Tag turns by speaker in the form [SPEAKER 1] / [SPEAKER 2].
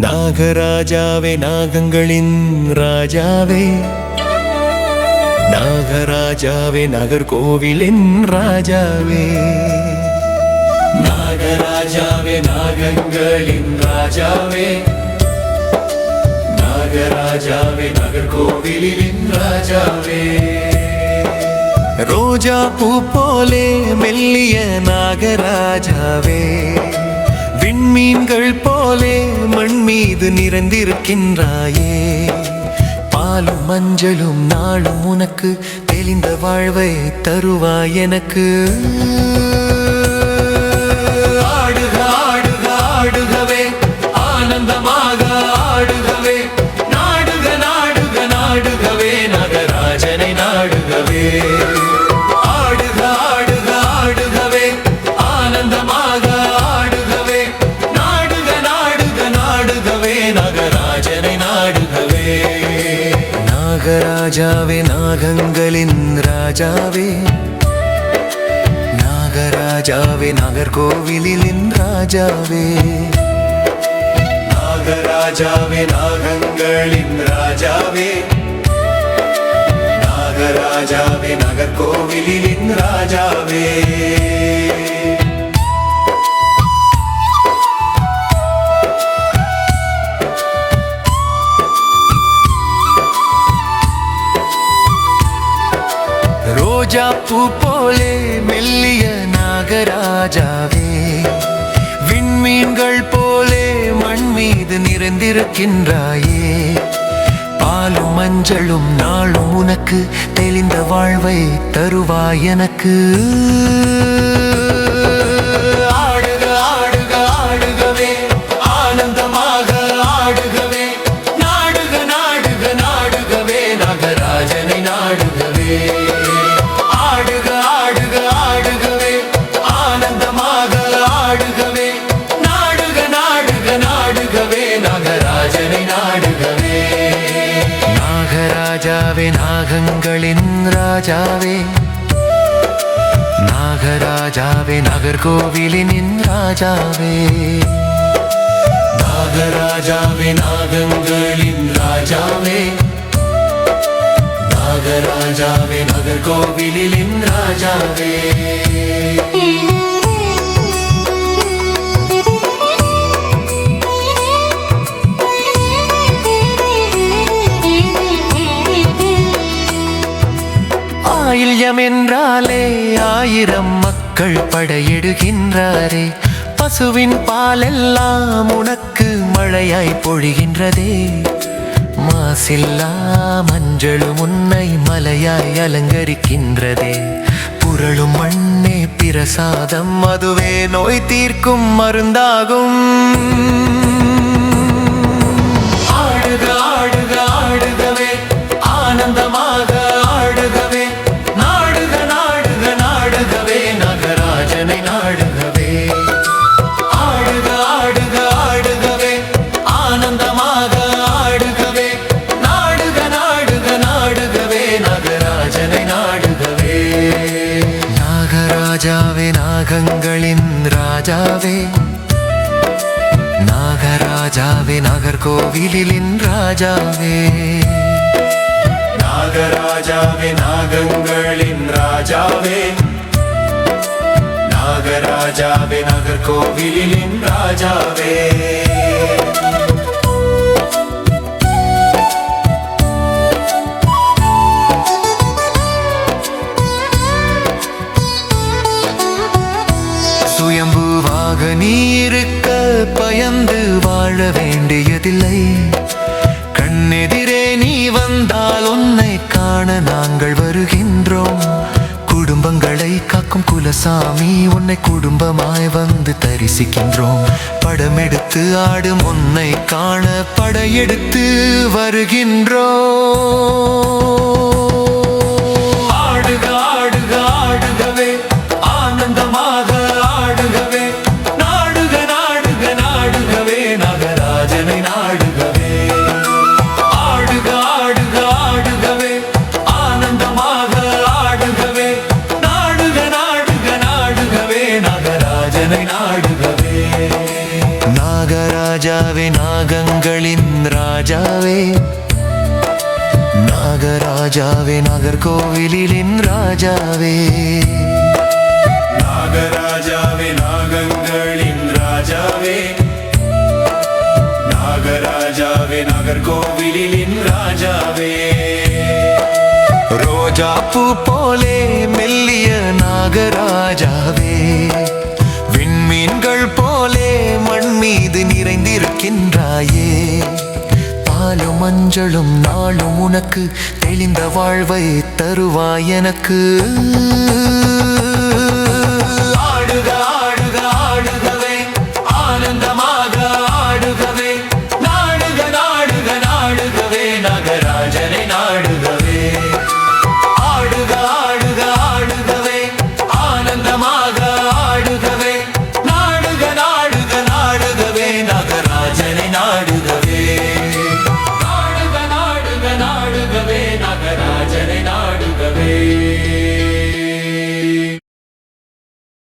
[SPEAKER 1] நாகராஜாவே நாகங்களின் ராஜாவே. நாகராஜாவே நாகர்கோவிலின் ராஜாவே. நாகராஜாவே நாகங்களின் ராஜாவே. நாகராஜாவே நகர்கோவிலின் ராஜாவே. ரோஜா பூ போலே மெல்லிய நாகராஜாவே. விண்மீன்கள் போலே மண் மீது நிறந்திருக்கின்றாயே. பாலும் மஞ்சளும் நாளும் உனக்கு தெளிந்த வாழ்வை தருவாய் எனக்கு. நாகராஜாவே நாகங்களின் ராஜாவே. நாகராஜாவே நாகர்கோவிலின் ராஜாவே. நாகராஜாவே நாகங்களின் ராஜாவே. நாகராஜாவே நகர்கோவிலின் ராஜாவே. ரோஜா பூ போலே மெல்லிய நாகராஜாவே. விண்மீன்கள் போலே மண் மீது நிறைந்திருக்கின்றாயே. பாலும் மஞ்சளும் நாளும் உனக்கு தெளிந்த வாழ்வை தருவாய் எனக்கு. நாகராஜாவே நாகங்களின் ராஜாவே. நாகராஜாவே நகர்கோவிலின் ராஜாவே. நாகராஜாவே நாகங்களின் ராஜாவே. நாகராஜாவே நகர்கோவிலின் ராஜாவே. இதயம் என்றாலே ஆயிரம் மக்கள் படையிடுகின்றாரே. பசுவின் பாலெல்லாம் உனக்கு மழையாய் பொழிகின்றதே. மாசில்லா மஞ்சளும் உன்னை மலையாய் அலங்கரிக்கின்றதே. புரளும் மண்ணே பிரசாதம் அதுவே நோய் தீர்க்கும் மருந்தாகும். நாகங்களின் ராஜாவே நாகராஜாவே நாகர்கோவிலின் ராஜாவே நாகராஜாவே நாகங்களின் ராஜாவே நாகராஜாவே நாகர்கோவிலின் ராஜாவே இல்லை. கண்ணெதிரே நீ வந்தால் உன்னை காண நாங்கள் வருகின்றோம். குடும்பங்களை காக்கும் குலசாமி உன்னை குடும்பமாய் வந்து தரிசிக்கின்றோம். படமெடுத்து ஆடும் உன்னை காண படையெடுத்து வருகின்றோம்.
[SPEAKER 2] ராஜாவே நாகராஜாவே நாகர்கோவிலின் ராஜாவே.
[SPEAKER 1] நாகராஜாவே நாகங்களின் ராஜாவே. நாகராஜாவே நாகர்கோவிலின் ராஜாவே.
[SPEAKER 2] ரோஜா பூ போலே மெல்லிய நாகராஜாவே. விண்மீன்கள் போலே மண் மீது நிறைந்திருக்கின்றாயே. பாலும் மஞ்சளும் நாளும் உனக்கு தெளிந்த வாழ்வை தருவாய் எனக்கு.